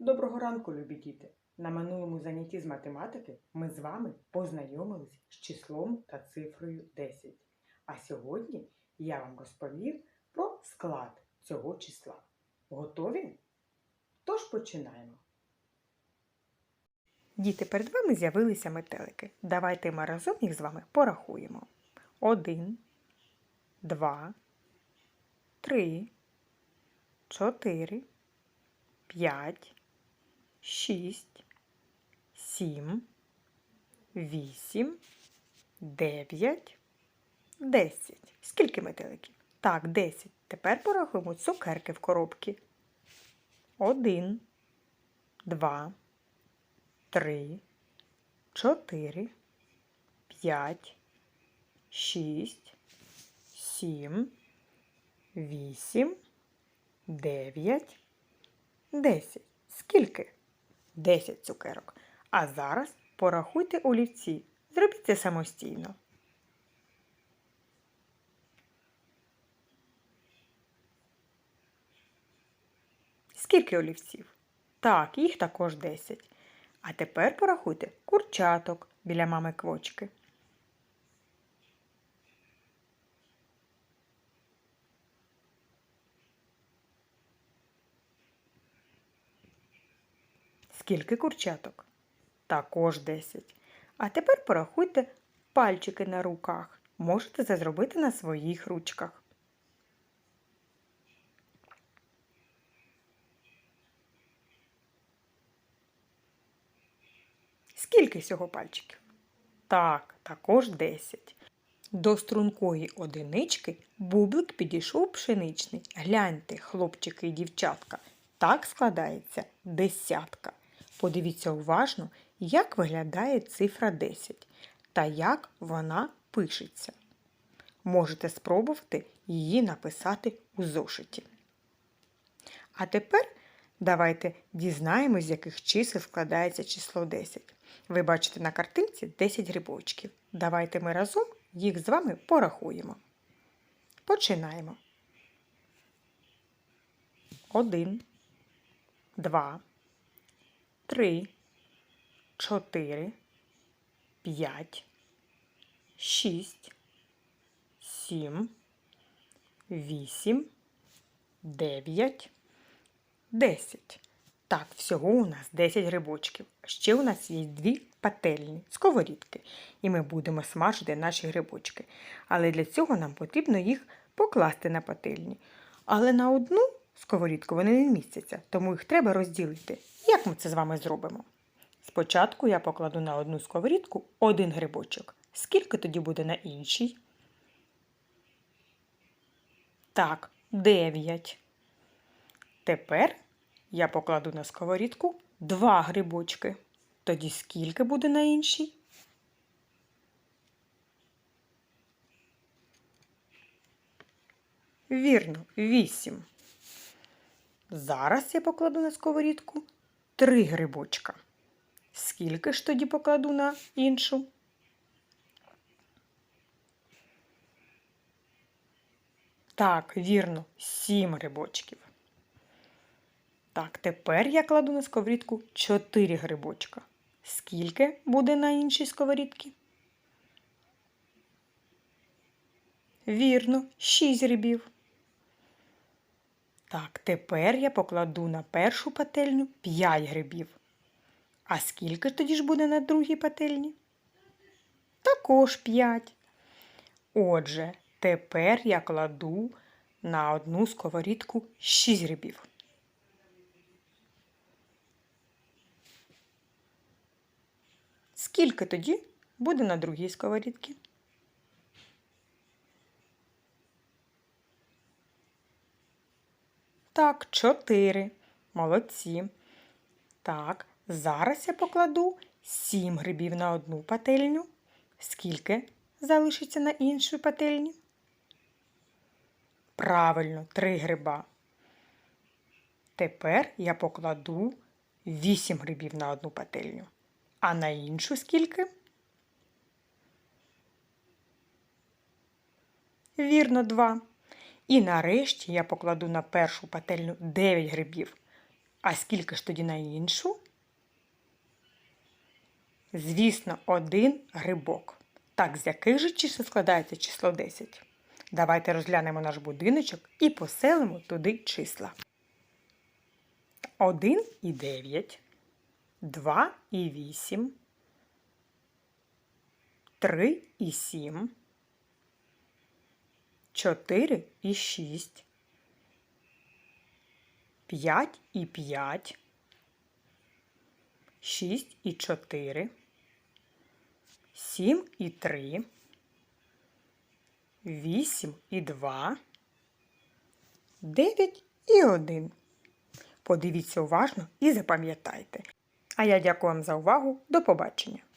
Доброго ранку, любі діти! На минулому занятті з математики ми з вами познайомились з числом та цифрою 10. А сьогодні я вам розповім про склад цього числа. Готові? Тож починаємо. Діти, перед вами з'явилися метелики. Давайте ми разом їх з вами порахуємо. Один, два, три, чотири, п'ять шість, сім, вісім, дев'ять, десять. Скільки метеликів? Так, десять. Тепер порахуємо цукерки в коробці. Один, два, три, чотири, п'ять, шість, сім, вісім, дев'ять, десять. Скільки? 10 цукерок. А зараз порахуйте олівці. Зробіть це самостійно. Скільки олівців? Так, їх також 10. А тепер порахуйте курчаток біля мами квочки. Скільки курчаток? Також 10. А тепер порахуйте пальчики на руках. Можете це зробити на своїх ручках. Скільки всього пальчиків? Так, також 10. До стрункої одинички бублик підійшов пшеничний. Гляньте, хлопчики і дівчатка, так складається десятка. Подивіться уважно, як виглядає цифра 10 та як вона пишеться. Можете спробувати її написати у зошиті. А тепер давайте дізнаємось, з яких чисел складається число 10. Ви бачите на картинці 10 грибочків. Давайте ми разом їх з вами порахуємо. Починаємо. Один, два, три, чотири, п'ять, шість, сім, вісім, дев'ять, десять. Так, всього у нас 10 грибочків. Ще у нас є дві пательні, сковорідки, і ми будемо смажити наші грибочки. Але для цього нам потрібно їх покласти на пательні. Але на одну сковорідку вони не вмістяться, тому їх треба розділити. Ми це з вами зробимо? Спочатку я покладу на одну сковорідку один грибочок. Скільки тоді буде на іншій? Так, 9. Тепер я покладу на сковорідку два грибочки. Тоді скільки буде на іншій? Вірно, 8. Зараз я покладу на сковорідку три грибочка. Скільки ж тоді покладу на іншу? Так, вірно, сім грибочків. Так, тепер я кладу на сковорідку 4 грибочка. Скільки буде на іншій сковорідці? Вірно, 6 грибів. Так, тепер я покладу на першу пательню 5 грибів. А скільки тоді ж буде на другій пательні? Також 5. Отже, тепер я кладу на одну сковорідку 6 грибів. Скільки тоді буде на другій сковорідці? Так, чотири. Молодці. Так, зараз я покладу сім грибів на одну пательню. Скільки залишиться на іншій пательні? Правильно, три гриба. Тепер я покладу вісім грибів на одну пательню. А на іншу скільки? Вірно, два. І нарешті я покладу на першу пательню 9 грибів. А скільки ж тоді на іншу? Звісно, один грибок. Так, з яких же чисел складається число 10? Давайте розглянемо наш будиночок і поселимо туди числа. 1 і 9, 2 і 8, 3 і 7, 4 і 6, 5 і 5, 6 і 4, 7 і 3, 8 і 2, 9 і 1. Подивіться уважно і запам'ятайте. А я дякую вам за увагу. До побачення!